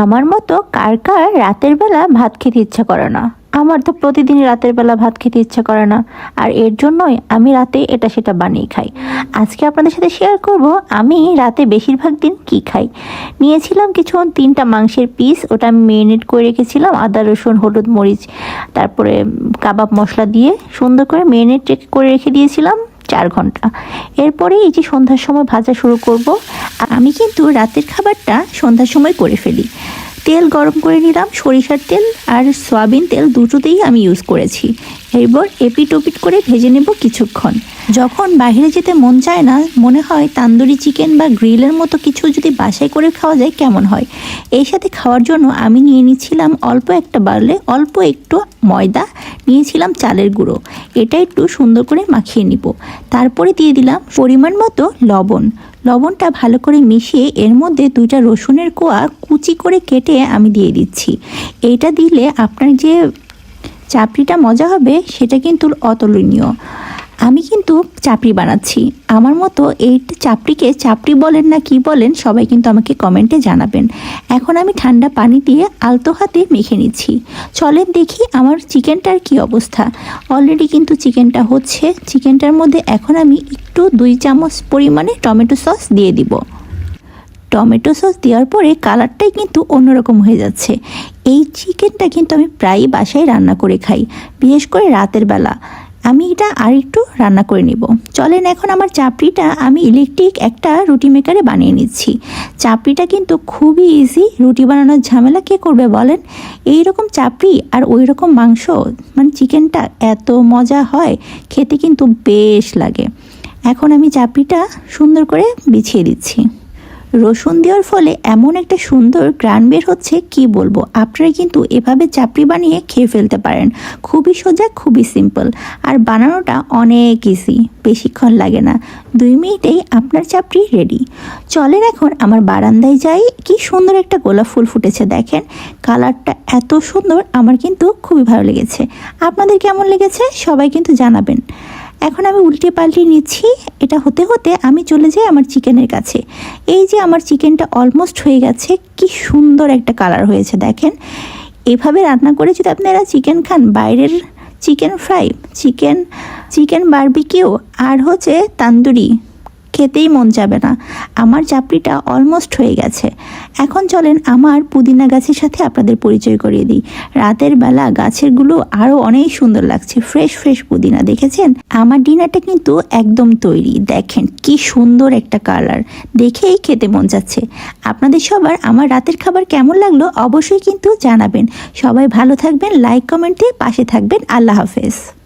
আমার মতো কার কার রাতের বেলা ভাত খেতে ইচ্ছা করে না। আমার তো প্রতিদিন রাতের বেলা ভাত খেতে ইচ্ছা করে না, আর এর জন্যই আমি রাতে এটা সেটা বানিয়ে খাই। আজকে আপনাদের সাথে শেয়ার করব, আমি রাতে বেশিরভাগ দিন কি খাই? নিয়েছিলাম কিছু তিনটা মাংসের পিস ওটা আমি মেরিনেট করে রেখেছিলাম, আদা, রসুন, হলুদ, মরিচ, তারপরে কাবাব মশলা দিয়ে সুন্দর করে মেরিনেট করে রেখে দিয়েছিলাম। চার ঘণ্টা। এরপরে এই যে সন্ধ্যার সময় ভাজা শুরু করব। আমি কিন্তু রাতের খাবারটা সন্ধ্যার সময় করে ফেলি। তেল গরম করে নিলাম, সরিষার তেল আর সয়াবিন তেল দুটোতেই আমি ইউজ করেছি। এরপর এপিট ওপিট করে ভেজে নেব কিছুক্ষণ। যখন বাইরে যেতে মন চায় না, মনে হয় তান্দুরি চিকেন বা গ্রিলের মতো কিছু যদি বাসায় করে খাওয়া যায় কেমন হয়? এই সাথে খাওয়ার জন্য আমি নিয়ে নিয়েছিলাম অল্প একটা বাড়লে অল্প একটু ময়দা, নিয়েছিলাম চালের গুঁড়ো। এটা একটু সুন্দর করে মাখিয়ে নিব। তারপরে দিয়ে দিলাম পরিমাণ মতো লবণ। লবণটা ভালো করে মিশিয়ে এর মধ্যে দুইটা রসুনের কোয়া কুচি করে কেটে আমি দিয়ে দিচ্ছি। এইটা দিলে আপনার যে চাপড়িটা মজা হবে, সেটা কিন্তু অতুলনীয়। আমি কিন্তু চাপড়ি বানাচ্ছি। আমার মতো এই চাপড়িকে চাপড়ি বলেন না কি বলেন, সবাই কিন্তু আমাকে কমেন্টে জানাবেন। এখন আমি ঠান্ডা পানি দিয়ে আলতো হাতে মেখে নিচ্ছি। চলেন দেখি আমার চিকেনটার কি অবস্থা। অলরেডি কিন্তু চিকেনটা হচ্ছে। চিকেনটার মধ্যে এখন আমি একটু দুই চামচ পরিমাণে টমেটো সস দিয়ে দিব। টমেটো সস দেওয়ার পরে কালারটাই কিন্তু অন্যরকম হয়ে যাচ্ছে। এই চিকেনটা কিন্তু আমি প্রায়ই বাসায় রান্না করে খাই, বিশেষ করে রাতের বেলা। আমি এটা আর একটু রান্না করে নিব। চলেন এখন আমার চাপড়িটা আমি ইলেকট্রিক একটা রুটি মেকারে বানিয়ে নিচ্ছি। চাপড়িটা কিন্তু খুবই ইজি রুটি বানানোর ঝামেলা কে করবে বলেন? এই রকম চাপড়ি আর ওই রকম মাংস মানে চিকেনটা এত মজা হয়, খেতে কিন্তু বেশ লাগে। এখন আমি চাপড়িটা সুন্দর করে বিছিয়ে দিচ্ছি। রসুন দেওয়ার ফলে এমন একটা সুন্দর গ্রান বের হচ্ছে, কি বলব? আপনারা কিন্তু এভাবে চাপড়ি বানিয়ে খেয়ে ফেলতে পারেন। খুবই সোজা, খুবই সিম্পল আর বানানোটা অনেক ইজি বেশিক্ষণ লাগে না। দুই মিনিটেই আপনার চাপড়ি রেডি চলেন এখন আমার বারান্দায় যাই। কি সুন্দর একটা গোলাপ ফুল ফুটেছে, দেখেন। কালারটা এত সুন্দর, আমার কিন্তু খুবই ভালো লেগেছে। আপনাদের কেমন লেগেছে? সবাই কিন্তু জানাবেন। এখন আমি উল্টে পাল্টে নিচ্ছি, এটা হতে হতে আমি চলে যাই আমার চিকেনের কাছে। এই যে আমার চিকেনটা অলমোস্ট হয়ে গেছে, কি সুন্দর একটা কালার হয়েছে, দেখেন। এভাবে রান্না করে যদি আপনারা চিকেন খান, বাইরের chicken fry, chicken chicken barbecue আর হচ্ছে তান্দুরি খেতেই মন যাবে না। আমার চাপড়িটা অলমোস্ট হয়ে গেছে। এখন চলেন আমার পুদিনা গাছের সাথে আপনাদের পরিচয় করিয়ে দিই। রাতের বেলা গাছেরগুলো আরও অনেক সুন্দর লাগছে। ফ্রেশ ফ্রেশ পুদিনা, দেখেছেন? আমার ডিনারটা কিন্তু একদম তৈরি। দেখেন কি সুন্দর একটা কালার দেখেই খেতে মন যাচ্ছে। আপনাদের সবার আমার রাতের খাবার কেমন লাগল অবশ্যই কিন্তু জানাবেন। সবাই ভালো থাকবেন লাইক কমেন্ট দিয়ে পাশে থাকবেন। আল্লাহ হাফেজ।